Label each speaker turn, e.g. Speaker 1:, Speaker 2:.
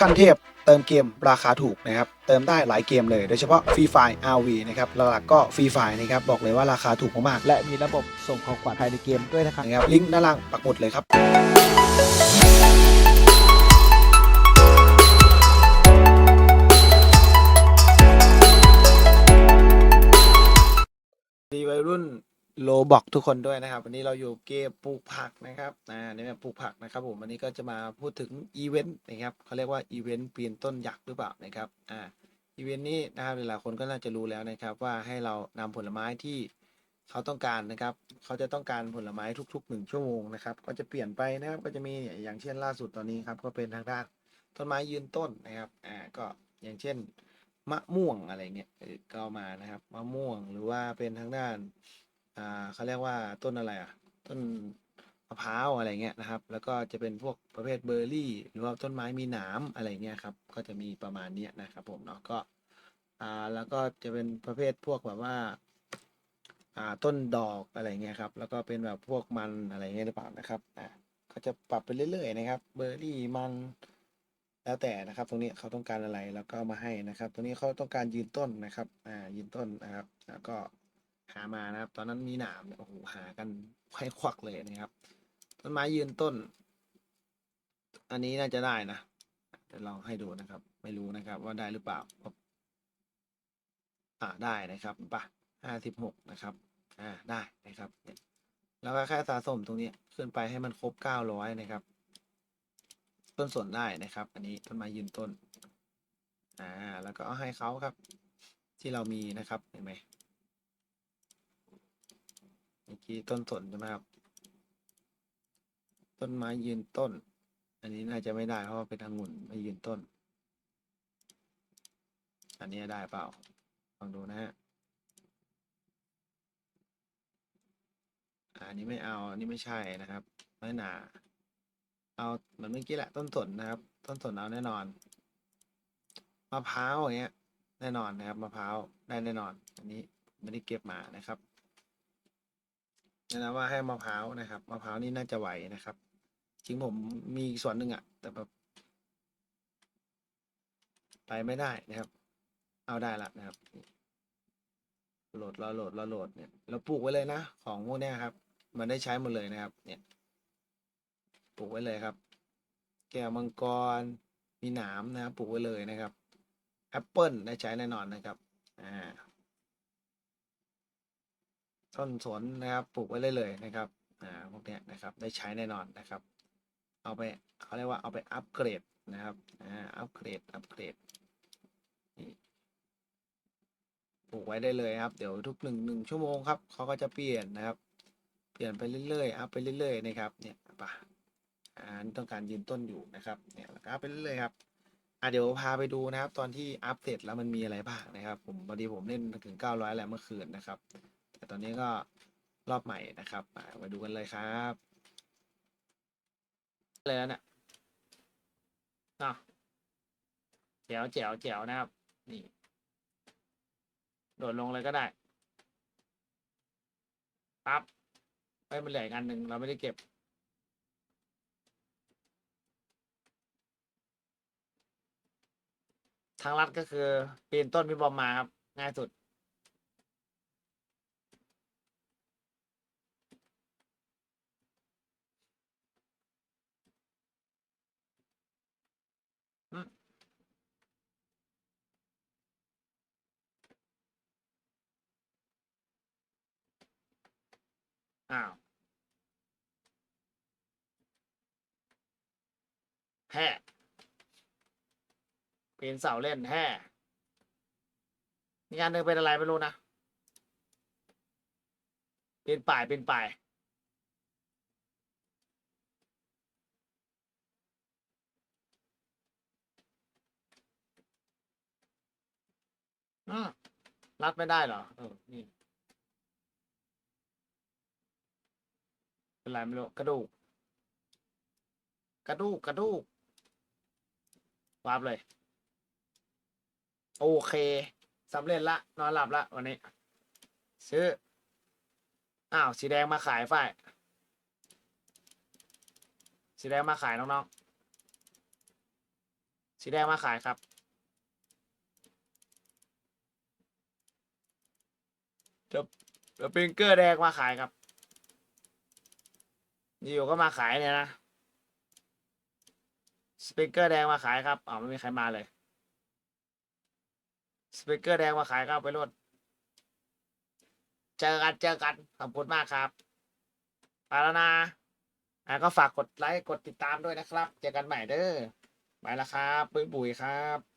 Speaker 1: ขั้นเทพเติมเกมราคาถูกนะครับ เติมได้หลายเกมเลย โดยเฉพาะฟรีไฟ RV นะครับหลักๆก็ฟรีไฟนะครับ บอกเลยว่าราคาถูกมากๆ
Speaker 2: และมีระบบส่งของขวัญภายในเกมด้วยนะครับ
Speaker 1: นะครับลิงก์ด้านล่างปักหมุดเลยครับ โลบอกทุกคนด้วยนะครับ วันนี้เราอยู่เกมปลูกผักนะครับอ่าในแบบปลูกผักนะครับผมวันนี้ก็จะมาพูดถึงอีเวนต์นะครับเขาเรียกว่าอีเวนต์ปีนต้นยักษ์หรือเปล่านะครับอ่าอีเวนต์นี้นะครับหลายๆคนก็น่าจะรู้แล้วนะครับ ว่าให้เรานำผลไม้ที่เขาต้องการนะครับ เขาจะต้องการผลไม้ทุกๆหนึ่งชั่วโมงนะครับ ก็จะเปลี่ยนไปนะครับก็จะมีอย่างเช่นล่าสุดตอนนี้ครับก็เป็นทางด้านต้นไม้ยืนต้นนะครับอ่าก็อย่างเช่นมะม่วงอะไรเงี้ยเออก็เอามานะครับมะม่วงหรือว่าเป็นทางด้าน อ่าเขาเรียกว่าต้นอะไรอะ ต้นมะพร้าวอะไรเงี้ยนะครับ แล้วก็จะเป็นพวกประเภทเบอร์รี่ หรือว่าต้นไม้มีหนามอะไรเงี้ยครับ ก็จะมีประมาณนี้นะครับ ผมเนาะก็อ่าแล้วก็จะเป็นประเภทพวกแบบว่าอ่าต้นดอกอะไรเงี้ยครับ แล้วก็เป็นแบบพวกมันอะไรเงี้ยหรือเปล่านะครับอ่าก็จะปรับไปเรื่อยๆนะครับ เบอร์รี่มันแล้วแต่นะครับ ตรงนี้เขาต้องการอะไรแล้วก็มาให้นะครับ ตรงนี้เขาต้องการยืนต้นนะครับอ่ายืนต้นนะครับ แล้วก็ หามานะครับ ตอนนั้นมีหนามเนี่ยโอ้โหหากันให้ควักเลยนะครับ ต้นไม้ยืนต้น อันนี้น่าจะได้นะเดี๋ยวลองให้ดูนะครับ ไม่รู้นะครับ ว่าได้หรือเปล่าอ่าได้นะครับปะห้าสิบหกนะครับ อ่าได้นะครับเนี่ยแล้วก็แค่สะสมตรงนี้ขึ้นไปให้มันครบเก้าร้อยนะครับ ต้นสนได้นะครับ อันนี้ต้นไม้ยืนต้น อ่า แล้วก็เอาให้เขาครับ ที่เรามีนะครับเห็นไหม กี้ต้นสนใช่ไหมครับ ต้นไม้ยืนต้น อันนี้น่าจะไม่ได้เพราะเป็นองุ่นไม่ยืนต้น อันนี้ได้เปล่าลองดูนะฮะอันนี้ไม่เอา อันนี้ไม่ใช่นะครับไม่หนา เอาเหมือนเมื่อกี้แหละต้นสนนะครับ ต้นสนเอาแน่นอน มะพร้าวอย่างเงี้ย แน่นอนนะครับ มะพร้าวได้แน่นอน อันนี้ไม่ได้เก็บมานะครับ แนะนำว่าให้มะพร้าวนะครับมะพร้าวนี่น่าจะไหวนะครับ จริงผมมีส่วนหนึ่งอะแต่แบบไปไม่ได้นะครับ เอาได้ละนะครับโหลดรอโหลดรอโหลดเนี่ยเราปลูกไว้เลยนะ ของพวกนี้ครับ มันได้ใช้หมดเลยนะครับ เนี่ยปลูกไว้เลยครับ แก้วมังกรมีหนามนะครับปลูกไว้เลยนะครับแอปเปิลได้ใช้แน่นอนนะครับอ่า ต้นสนนะครับปลูกไว้เลยเลยนะครับอ่าพวกเนี้ยนะครับได้ใช้แน่นอนนะครับ เอาไปเขาเรียกว่าเอาไปอัปเกรดนะครับอ่าอัปเกรดอัปเกรดปลูกไว้ได้เลยครับ เดี๋ยวทุกหนึ่งหนึ่งชั่วโมงครับเขาก็จะเปลี่ยนนะครับ เปลี่ยนไปเรื่อยๆอัพไปเรื่อยๆนะครับเนี่ยปะอ่านี่ต้องการยืนต้นอยู่นะครับเนี่ยแล้วก็อัพไปเรื่อยๆครับอะเดี๋ยวพาไปดูนะครับ ตอนที่อัพเสร็จแล้วมันมีอะไรบ้างนะครับ ผมพอดีผมเล่นถึง 900แล้วเมื่อคืนนะครับ แต่ตอนนี้ก็รอบใหม่นะครับ มาดูกันเลยครับเลยแล้วเนี่ยเนะแจ๋วแจ๋วแจ๋วนะครับ นี่ โดดลงเลยก็ได้ปั๊บไปมันเหลืออีกอันหนึ่งเราไม่ได้เก็บทางลัดก็คือปีนต้นพี่บอมมาครับ ง่ายสุด อ้าวแฮ่ปีนเสาเล่นแฮ่มีอันหนึ่งเป็นอะไรไม่รู้นะ เปีนป่ายเปีนป่ายอืมรัดไม่ได้เหรอ เออ นี่ เป็นไรไม่รู้กระดูก กระดูก กระดูกวาบเลย โอเคสำเร็จละ นอนหลับละ วันนี้ ซื้อ อ้าว สีแดงมาขายฝ่ายสีแดงมาขายน้องๆ สีแดงมาขายครับ เดี๋ยวเดี๋ยวปิงเกอร์แดงมาขายครับ อยู่ก็มาขายเนี่ยนะ สปิเกอร์แดงมาขายครับอ๋อไม่มีใครมาเลย สปิเกอร์แดงมาขายครับไปรถเจอกันเจอกันขอบคุณมากครับไปแล้วนะอะก็ฝากกดไลค์กดติดตามด้วยนะครับ เจอกันใหม่เด้อไปแล้วครับปุ้ยบุ๋ยครับ